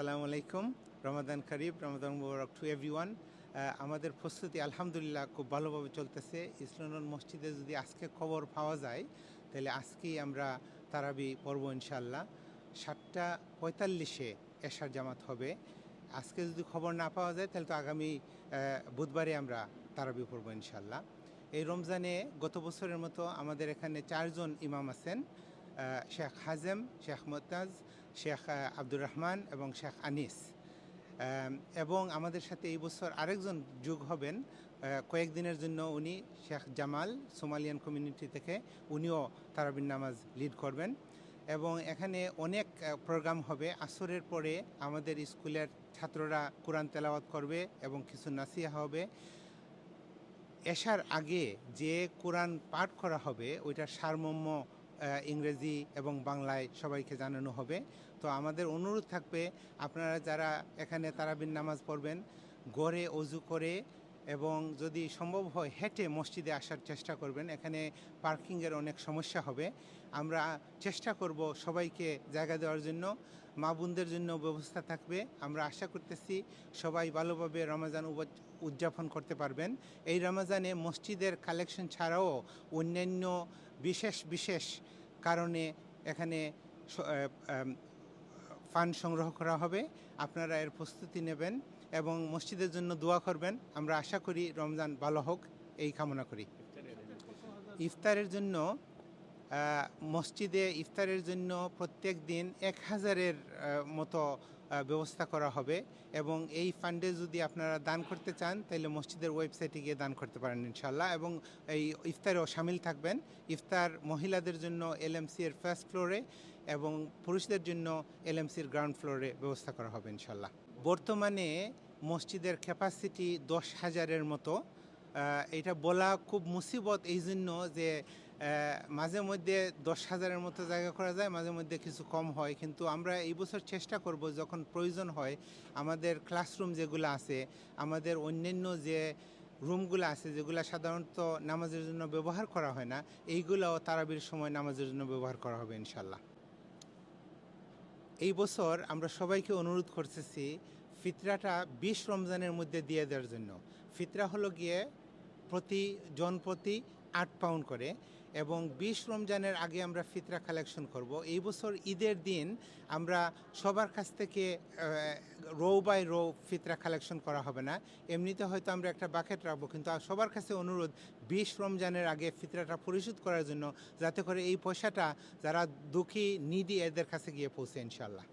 আসসালামু আলাইকুম। রমাদান করিব, রমাদান মুবারক টু এভরিওয়ান আমাদের প্রস্তুতি আলহামদুলিল্লাহ খুব ভালোভাবে চলতেছে। ইসলামন মসজিদে যদি আজকে খবর পাওয়া যায়, তাহলে আজকেই আমরা তারাবি পড়ব ইনশাল্লাহ সাতটা পঁয়তাল্লিশে এশার জামাত হবে। আজকে যদি খবর না পাওয়া যায়, তাহলে তো আগামী বুধবারে আমরা তারাবি পড়ব ইনশাল্লাহ এই রমজানে গত বছরের মতো আমাদের এখানে চারজন ইমাম আছেন। Sheikh Hazem Sheikh Motaz Sheikh Abdur Rahman এবং শেখ আনিস। এবং আমাদের সাথে এই বছর আরেকজন যোগ হবেন। কয়েকদিনের জন্য উনি শেখ জামাল সোমালিয়ান কমিউনিটি থেকে উনিও তারাবিন নামাজ লিড করবেন। এবং এখানে অনেক প্রোগ্রাম হবে। আসরের পরে আমাদের স্কুলের ছাত্ররা কোরআন তেলাওয়াত করবে এবং কিছু নাসিয়া হবে। এশার আগে যে কোরআন পাঠ করা হবে ওইটার সারমর্ম আহ, ইংরেজি এবং বাংলায় সবাইকে জানানো হবে। তো আমাদের অনুরোধ থাকবে, আপনারা যারা এখানে তারাবিন নামাজ পড়বেন, গড়ে, অজু করে এবং যদি সম্ভব হয় হেঁটে মসজিদে আসার চেষ্টা করবেন। এখানে পার্কিংয়ের অনেক সমস্যা হবে। আমরা চেষ্টা করব সবাইকে জায়গা দেওয়ার জন্য, মা বোনদের জন্য ব্যবস্থা থাকবে। আমরা আশা করতেছি সবাই ভালোভাবে রমজান উদযাপন করতে পারবেন। এই রমজানে মসজিদের কালেকশন ছাড়াও অন্যান্য বিশেষ বিশেষ কারণে এখানে ফান সংগ্রহ করা হবে। আপনারা এর প্রস্তুতি নেবেন এবং মসজিদের জন্য দোয়া করবেন। আমরা আশা করি রমজান ভালো হোক, এই কামনা করি। ইফতারের জন্য মসজিদে ইফতারের জন্য প্রত্যেক দিন এক হাজারের মতো ব্যবস্থা করা হবে এবং এই ফান্ডে যদি আপনারা দান করতে চান, তাহলে মসজিদের ওয়েবসাইটে গিয়ে দান করতে পারেন ইনশাল্লাহ এবং এই ইফতারেও সামিল থাকবেন। ইফতার মহিলাদের জন্য এলএমসি এর ফার্স্ট ফ্লোরে এবং পুরুষদের জন্য এলএমসির গ্রাউন্ড ফ্লোরে ব্যবস্থা করা হবে ইনশাল্লাহ বর্তমানে মসজিদের ক্যাপাসিটি দশ হাজারের মতো। এটা বলা খুব মুসিবত এই জন্য যে মাঝে মধ্যে দশ হাজারের মতো জায়গা করা যায়, মাঝে মধ্যে কিছু কম হয়। কিন্তু আমরা এই বছর চেষ্টা করব যখন প্রয়োজন হয়, আমাদের ক্লাসরুম যেগুলো আছে, আমাদের অন্যান্য যে রুমগুলো আছে, যেগুলো সাধারণত নামাজের জন্য ব্যবহার করা হয় না, এইগুলোও তারাবির সময় নামাজের জন্য ব্যবহার করা হবে ইনশাল্লাহ এই বছর আমরা সবাইকে অনুরোধ করতেছি ফিতরাটা বিশ রমজানের মধ্যে দিয়ে দেওয়ার জন্য। ফিতরা হলো গিয়ে প্রতি, জন প্রতি আট পাউন্ড করে এবং বিশ রমজানের আগে আমরা ফিতরা কালেকশন করব। এই বছর ঈদের দিন আমরা সবার কাছ থেকে রো বাই রো ফিতরা কালেকশন করা হবে না। এমনিতে হয়তো আমরা একটা বাকেট রাখব, কিন্তু সবার কাছে অনুরোধ, বিশ রমজানের আগে ফিতরাটা পরিশোধ করার জন্য, যাতে করে এই পয়সাটা যারা দুঃখী নিডি এদের কাছে গিয়ে পৌঁছে ইনশাল্লাহ